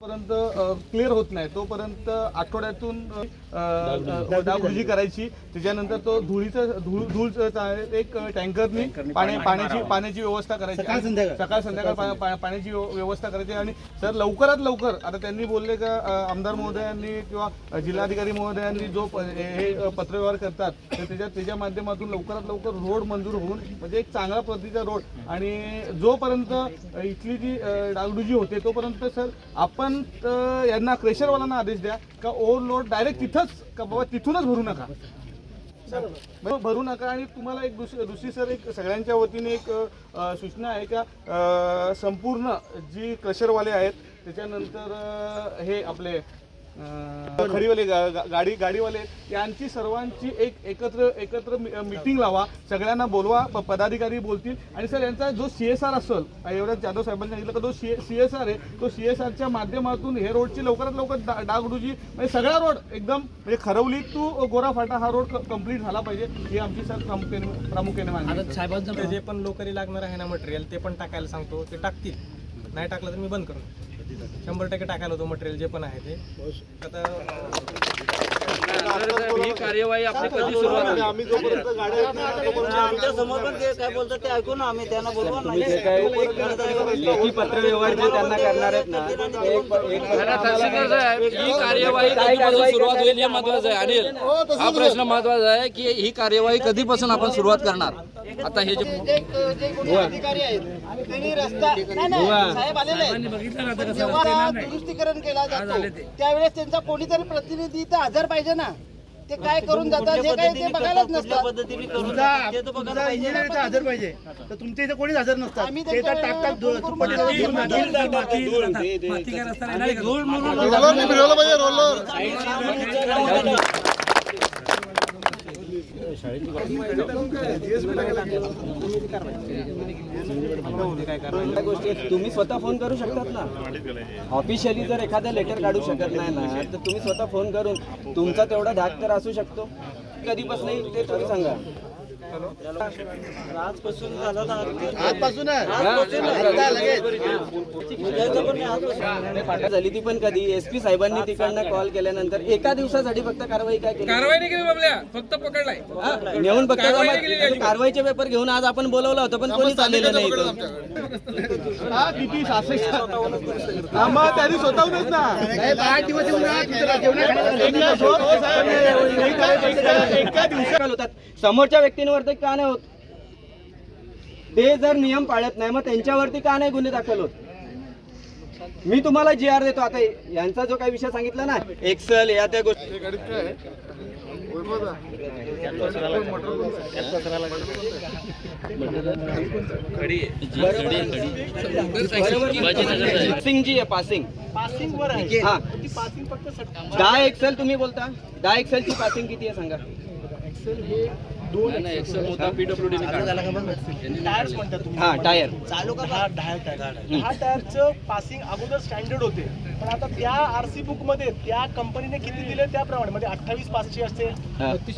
पर्यंत क्लिअर होत नाही तोपर्यंत आठवड्यातून डागडुजी करायची. त्याच्यानंतर तो धुळीचं धूळ धूळ एक टँकरनी पाणी पाण्याची पाण्याची व्यवस्था करायची. सकाळ संध्याकाळ. पाण्याची व्यव- व्यवस्था करायची. आणि सर लवकरात लवकर आता त्यांनी बोलले का आमदार महोदयांनी किंवा जिल्हाधिकारी महोदयांनी जो हे पत्रव्यवहार करतात तर त्याच्या त्याच्या माध्यमातून लवकरात लवकर रोड मंजूर होऊन म्हणजे एक चांगला पद्धतीचा रोड. आणि जोपर्यंत इथली जी डागडुजी होते तोपर्यंत सर आपण अ, यांना क्रेशरवाल्यांना आदेश द्या का ओव्हरलोड डायरेक्ट तिथंच का बाबा तिथूनच भरू नका? भरू नका आणि तुम्हाला एक दुसरी दुसरी सर एक सगळ्यांच्या वतीने एक सूचना आहे का संपूर्ण जी क्रशरवाले आहेत त्याच्यानंतर हे आपले गा- गाडी गाडीवाले यांची सर्वांची एक एकत्र एकत्र मिटिंग लावा. सगळ्यांना बोलवा पदाधिकारी बोलतील. आणि सर यांचा जो सी एस आर असेल एवढ्याच जाधव साहेबांनी सांगितलं का तो सी एस आर आहे. तो सी एस आरच्या माध्यमातून हे रोडची लवकरात लवकर डागडुजी म्हणजे सगळा रोड एकदम म्हणजे खरवली टू गोराफाटा हा रोड कंप्लीट झाला पाहिजे. ही आमची सर प्रामुख्याने प्रामुख्याने आहे. साहेबांचं जे पण लोकरी लागणार आहे ना मटेरियल ते पण टाकायला सांगतो. ते टाकतील. नाही टाकलं तर मी बंद करून शंभर टक्के टाकायला होतो मटेरियल जे पण आहे ते. आता ही कार्यवाही आपली कधी सुरुवात होईल? आम्ही जोपर्यंत गाड्या येत नाही, तोपर्यंत आमच्यासमोर पण ते काय बोलतात ते ऐकू ना आम्ही त्यांना बोलवा ना. लेखी पत्रव्यवहार जे त्यांना करणार आहेत ना ते एक एक जरा तहसीलदार साहेब ही कार्यवाही कधीपासून सुरुवात होईल हे महत्वाचं आहे अनिल. हा प्रश्न महत्त्वाचा आहे की ही कार्यवाही कधीपासून आपण सुरुवात करणार? आता हे जे जे जे कोणी अधिकारी आहेत त्यांनी रस्ता नाही नाही साहेब आलेले आहेत. जेव्हा दुरुस्तीकरण केला जातो त्यावेळेस त्यांचा कोणीतरी प्रतिनिधी इथं हजर पाहिजे ना ते काय करून जातात जे काय ते बघायलाच नसतात पद्धतीने करून हजर पाहिजे तर तुमच्या इथे कोणीच हजर नसतात आम्ही ते तर टाकतात धूळ- त्यांच्या तुपाटी वेळेला घेऊन जातात. धूळ म्हणून त्या गोष्टी आहेत. तुम्ही स्वतः फोन करू शकतात ना. ऑफिशियली जर एखादा लेटर काढू शकत नाही ना तर तुम्ही स्वतः फोन करून तुमचा तेवढा धाक तर असू शकतो. कधीपासून ते तुम्ही सांगा. आजपासून झालं ती पण कधी. एस पी साहेबांनी तिकडनं कॉल केल्यानंतर एका दिवसासाठी फक्त कारवाई काय केली? कारवाई नाही केली बाबल्या. फक्त पकडलाय. नेऊन फक्त कारवाईचे पेपर घेऊन आज आपण बोलवलं होतं पण कोणीच आलेलं नाही. हा किती त्यांनी स्वतःहूनच ना. दिवस एका हो, एका- दिवसात दाखल होतात. व्यक्तींवरती का नाही होत? ते जर नियम पाळत नाही मग त्यांच्यावरती का नाही गुन्हे दाखल होत? मी तुम्हाला जी आर देतो. आता यांचा जो काही विषय सांगितला ना एक्सेल या त्या गोष्टी पासिंग जी आहे पासिंग पासिंग वर आहे. हा. पासिंग फक्त दहा एक्सेल तुम्ही बोलता. दहा एक्सेलची पासिंग किती आहे सांगा. नाही, होता. टायर्स म्हणतात तुम्ही. हा टायर. चालू का दहा दहा टायरचं पासिंग अगोदर स्टँडर्ड होते. पण आता त्या आरसी बुकमध्ये त्या कंपनीने किती दिले त्याप्रमाणे? म्हणजे अठ्ठावीस पाचशे असेल.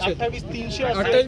अठ्ठावीस तीनशे. असेल